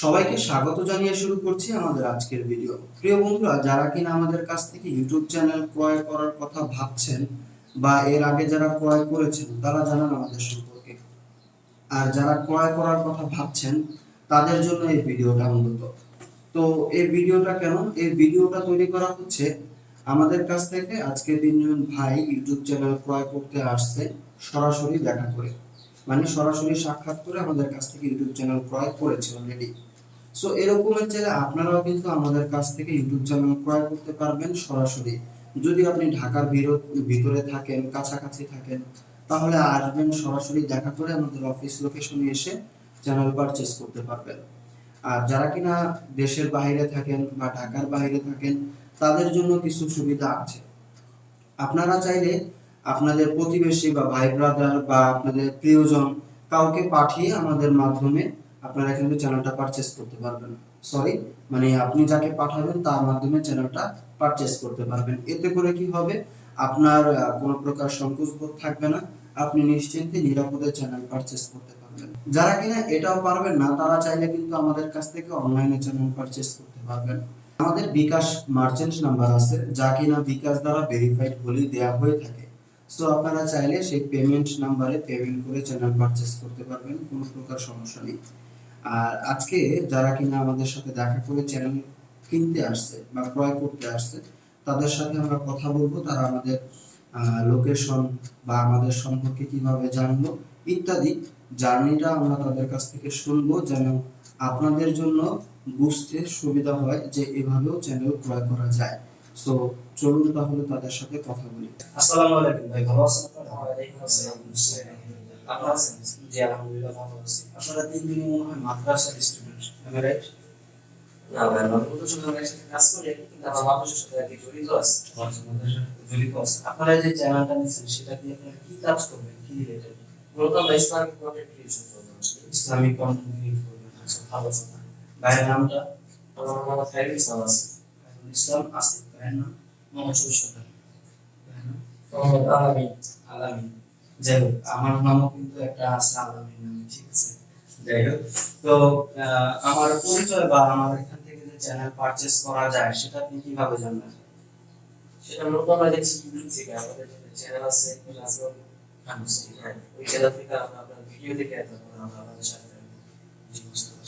সবাইকে স্বাগত জানিয়ে শুরু করছি আমাদের আজকের ভিডিও প্রিয় বন্ধুরা, যারা কিনা আমাদের কাছ থেকে ইউটিউব চ্যানেল ক্রয় করার কথা ভাবছেন বা এর আগে যারা ক্রয় করেছেন, তারা জানান আমাদের সম্পর্কে। আর যারা ক্রয় করার কথা ভাবছেন, তাদের জন্য এই ভিডিওটা মূলত। তো এই ভিডিওটা কেন? এই ভিডিওটা তৈরি করা হচ্ছে আমাদের কাছ থেকে আজকে তিনজন ভাই ইউটিউব চ্যানেল ক্রয় করতে আসছে সরাসরি দেখা করে। মানে সরাসরি সাক্ষাৎ করে আমাদের কাছ থেকে ইউটিউব চ্যানেল ক্রয় করেছে অলরেডি সো এরকমের চাইলে আপনারাও কিন্তু আমাদের কাছ থেকে ইউটিউব চ্যানেল ক্রয় করতে পারবেন সরাসরি। যদি আপনি ঢাকার ভিতরে থাকেন, কাছাকাছি থাকেন, তাহলে আসবেন সরাসরি দেখা করে আমাদের অফিস লোকেশনে এসে চ্যানেল পারচেস করতে পারবেন। আর যারা কিনা দেশের বাইরে থাকেন বা ঢাকার বাইরে থাকেন, তাদের জন্য কিছু সুবিধা আছে। আপনারা চাইলে আপনাদের প্রতিবেশী বা ভাই ব্রাদার বা আপনাদের প্রিয়জন কাউকে পাঠিয়ে আমাদের মাধ্যমে আপনারা কিন্তু চ্যানেলটা পারচেস করতে পারবেন। সরি মানে আপনি যাকে পাঠাবেন তার মাধ্যমে চ্যানেলটা পারচেস করতে পারবেন। এতে করে কি হবে? আপনার কোনো প্রকার সংকোচ বোধ থাকবে না। আপনি নিশ্চিন্তে নিরাপদে চ্যানেল পারচেস করতে পারবেন। যারা কিনা এটাও পারবেন না, তারা চাইলে কিন্তু আমাদের কাছ থেকে অনলাইনে চ্যানেল পারচেস করতে পারবেন। আমাদের বিকাশ মার্চেন্ট নাম্বার আছে, যা কিনা বিকাশ দ্বারা ভেরিফাইড বলে দেওয়া হয়ে থাকে। সো আপনারা চাইলে সেই পেমেন্ট নাম্বারে পেমেন্ট করে চ্যানেল পারচেস করতে পারবেন, কোনো প্রকার সমস্যা নেই। আর আজকে যারা কিনা আমাদের সাথে দেখা করে চ্যানেল কিনতে আসছে বা ক্রয় করতে আসছে, তাদের সাথে আমরা কথা বলব, তারা আমাদের লোকেশন বা আমাদের সম্পর্কে কীভাবে জানব ইত্যাদি। জার্নিটা আমরা তাদের কাছ থেকে শুনব, যেন আপনাদের জন্য বুঝতে সুবিধা হয় যে এভাবেও চ্যানেল ক্রয় করা যায়। সো চলুন তাহলে তাদের সাথে কথা বলি। আসসালামু আলাইকুম ভাই ভালো আছেন? ওয়ালাইকুম আসসালাম। আপনারা আছেন? জি আলহামদুলিল্লাহ ভালো আছি। আপনারা তিনজনই মনে হয় মাদ্রাসার স্টুডেন্ট আমি রাইট না ভাই, আমরা নতুন সঙ্গে একসাথে কাজ করি, কিন্তু আমার মানুষের সাথে আর কি জড়িত আছে। জড়িত আছে। আপনারা যে চ্যানেলটা নিয়েছেন সেটা দিয়ে আপনারা কি কাজ করবেন? কি রিলেটেড মূলত আমরা ইসলামিক content creation করব। ইসলামিক কন্টেন্ট ক্রিয়েট করবেন আচ্ছা ভালো কথা ভাইয়ের নামটা? আমার নাম মোহাম্মদ ইসলাম আছে। ইসলাম আলামিন। আলামিন। যাই হোক আমার নামও কিন্তু একটা আছে আলামিন নামে ঠিক আছে? যাই হোক তো আমার পরিচয় বা আমার এখান থেকে যে চ্যানেল পারচেস করা যায় সেটা আপনি কীভাবে জানবেন? সেটা মূলত আমরা দেখছি ইউটিউব থেকে, আমাদের যে channel আছে, হ্যাঁ, ওই channel থেকে আমরা আপনার ভিডিও দেখে আমরা আপনাদের সাথে।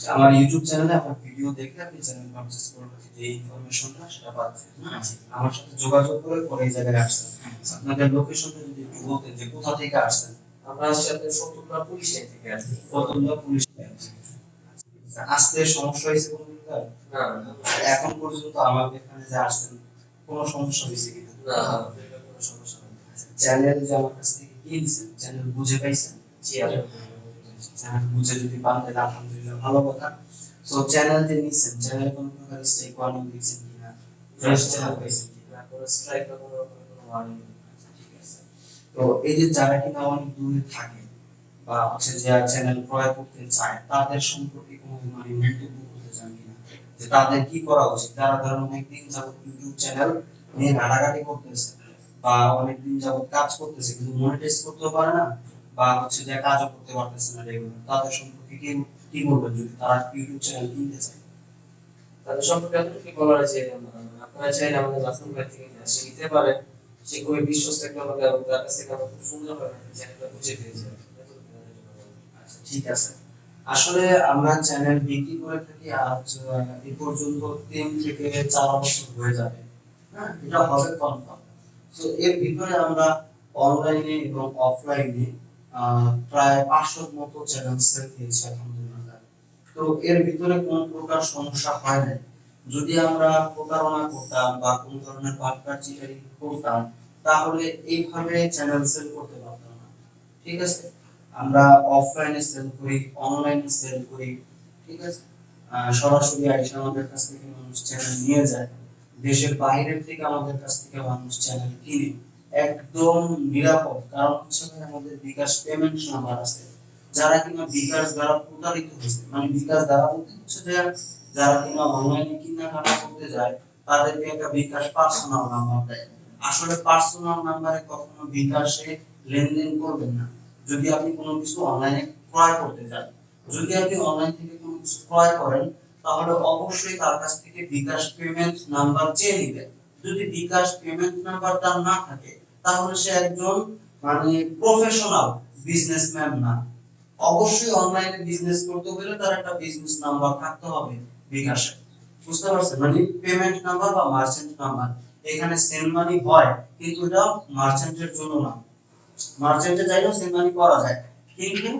আমার ইউটিউব চ্যানেলে আপনার ভিডিও দেখে আপনি চ্যানেল পারচেস করবেন যে ইনফরমেশনটা সেটা পাচ্ছেন হ্যাঁ? আমার সাথে যোগাযোগ করে পরে এই জায়গায় আসছেন আপনাদের লোকেশনটা যদি একটু বলতেন যে কোথা থেকে আসছেন আমরা আসছি আপনার ফতুল্লা পুলিশ থেকে কি। প্রথমটা পুলিশ আসতে সমস্যা হয়েছে কোনো এখন পর্যন্ত আমার এখানে যে আসছেন কোনো সমস্যা হয়েছে কিনা না, কোনো সমস্যা নেই। চ্যানেল যে আমার কাছ থেকে কিনছেন চ্যানেল বুঝে পাইছেন জি। চ্যানেল বুঝে যদি পান তাহলে আলহামদুলিল্লাহ ভালো কথা তো চ্যানেল যে চ্যানেলে কোনো প্রকার স্ট্রাইক ওয়ার্নিং দিচ্ছেন কিনা, ফ্রেশ চ্যানেল পাইছেন কিনা, কোনো strike বা কোনো রকমের কোনো warning নেই। ঠিক আছে তো এই যে যারা কিনা অনেক দূরে থাকে বা হচ্ছে যে চ্যানেল ক্রয় করতে চায়, তাদের সম্পর্কে কোনো মানে মন্তব্য করতে চান কিনা, যে তাদের কি করা উচিত যারা ধরেন অনেকদিন যাবত ইউটিউব চ্যানেল নিয়ে ঘাটাঘাটি করতেছে বা অনেকদিন যাবত কাজ করতেছে, কিন্তু মনিটাইজ করতে পারে না বা হচ্ছে যে কাজও করতে পারতেছে না রেগুলার তাদের সম্পর্কে কি কি বলবেন যদি তারা ইউটিউব চ্যানেল কিনতে চায়? তাদের সম্পর্কে এতটুকু বলার আহ, আপনারা চাইলে আমাদের নাজমুল ভাই থেকে সে নিতে পারেন সে খুবই বিশ্বস্ত একটা লোক এবং তার কাছ থেকে আমরা খুব সুন্দরভাবে চ্যানেলটা বুঝে পেয়েছি। আচ্ছা ঠিক আছে। আসলে আমরা চ্যানেল বিক্রি করে থাকি আজ এ পর্যন্ত তিন থেকে চার বছর হয়ে যাবে। হ্যাঁ এটা হবে কনফার্ম তো এর ভিতরে আমরা অনলাইনে এবং অফলাইনে প্রায় পাঁচশোর মতো চ্যানেল সেল দিয়েছি আলহামদুলিল্লাহ। তো এর ভিতরে কোনো প্রকার সমস্যা হয় না যদি আমরা প্রতারণা করতাম বা কোনো ধরনের বাটপার চিটারি করতাম, তাহলে এইভাবে চ্যানেল সেল করতে পারতাম না। ঠিক আছে? আমরা অফলাইনে সেল করি অনলাইনে সেল করি, ঠিক আছে? সরাসরি আইসা আমাদের কাছ থেকে মানুষ চ্যানেল নিয়ে যায়। দেশের বাইরের থেকে আমাদের কাছ থেকে মানুষ চ্যানেল কিনে। একদম নিরাপদ। কারণ হচ্ছে আমাদের বিকাশ পেমেন্ট নাম্বার আছে। যারা কিনা বিকাশ দ্বারা প্রতারিত হয়েছে মানে বিকাশ দ্বারা বলতে হচ্ছে যে যারা কিনা অনলাইনে কেনাকাটা করতে যায়, তাদেরকে একটা বিকাশ পার্সোনাল নাম্বার দেয়। আসলে পার্সোনাল নাম্বারে কখনো বিকাশে লেনদেন করবেন না। যদি আপনি কোনো কিছু অনলাইনে ক্রয় করতে চান যদি আপনি অনলাইন থেকে কোনো কিছু ক্রয় করেন, তাহলে অবশ্যই তার কাছ থেকে বিকাশ পেমেন্ট নাম্বার চেয়ে নেবেন। যদি বিকাশ পেমেন্ট নাম্বার তার না থাকে তাহলে সে একজন মানে প্রফেশনাল বিজনেসম্যান না। অবশ্যই অনলাইনে বিজনেস করতে হলে তার একটা বিজনেস নাম্বার থাকতে হবে বিকাশে। বুঝতে পারছেন? মানে পেমেন্ট নাম্বার বা মার্চেন্ট নাম্বার এখানে সেন্ড মানি হয়, কিন্তু এটা মার্চেন্টের জন্য না। মার্চেন্টে চাইলেও সেন্ড মানি করা যায়। কিন্তু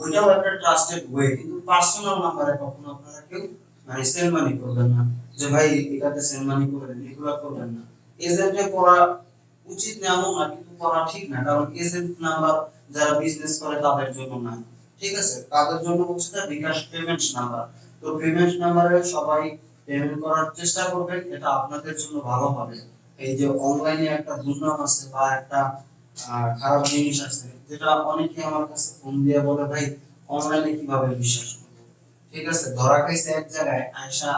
ওইটাও একটা ট্রাস্টেড ওয়ে কিন্তু পার্সোনাল নাম্বারে কখনো আপনারা কেউ মানে সেন্ড মানি করবেন না। যে ভাই এটাতে সেন্ড মানি করবেন এগুলো করবেন না। এজেন্টে করা উচিত না এমন না কিন্তু করা ঠিক না। কারণ এজেন্ট নাম্বার যারা বিজনেস করে, তাদের জন্য না। ঠিক আছে? তাদের জন্য হচ্ছে তার বিকাশ পেমেন্ট নাম্বার তো পেমেন্ট নাম্বারে সবাই পেমেন্ট করার চেষ্টা করবেন এটা আপনাদের জন্য ভালো হবে। এই যে অনলাইনে একটা দুর্নাম আছে বা একটা খারাপ জিনিস আছে, যেটা অনেকে আমার কাছে ফোন দিয়ে বলে, ভাই অনলাইনে কীভাবে বিশ্বাস করব? ঠিক আছে? ধরা খাইছে এক জায়গায় আয়সা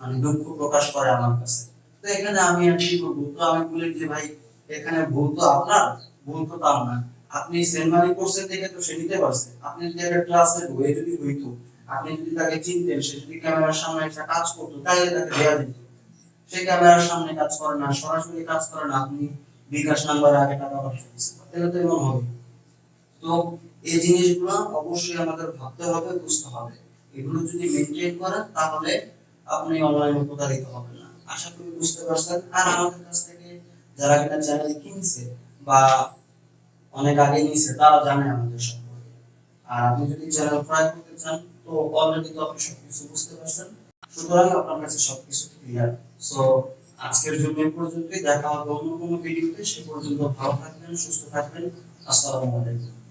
মানে দুঃখ প্রকাশ করে আমার কাছে। তো এখানে আমি আর কি করব তো আমি বলি যে, ভাই এখানে ভুল তো আপনার, ভুল তো তার না। আপনি সেনমানি করছেন দেখে তো সে নিতে পারছে। আপনি যদি একটা ক্লাসের হয়ে যদি হইতো, আপনি যদি তাকে চিনতেন, সে যদি ক্যামেরার সামনে একটা কাজ করতো তাহলে তাকে দেয়া দিত সে ক্যামেরার সামনে কাজ করে না, সরাসরি কাজ করে না, আপনি বিকাশ নাম্বারে আগে টাকা পাঠিয়েছেন তাহলে তো এমন হবে। তো এই জিনিসগুলো অবশ্যই আমাদের ভাবতে হবে, বুঝতে হবে। এগুলো যদি মেনটেন করেন, তাহলে আপনি অনলাইনে প্রতারিত হবেন না। আশা করি বুঝতে পারছেন। আর আমাদের কাছ থেকে যারা কিনা চ্যানেল কিনছে বা অনেক আগে নিছে, তারা জানে আমাদের সম্পর্কে। আর আপনি যদি চ্যানেল ক্রয় করতে চান, তো অলরেডি তো আপনি সবকিছু বুঝতে পারছেন। সুতরাং আপনার কাছে সবকিছু ক্লিয়ার সো আজকের জন্য এই পর্যন্তই। দেখা হবে অন্য কোনো ভিডিওতে সে পর্যন্ত ভালো থাকবেন, সুস্থ থাকবেন। আসসালামু আলাইকুম।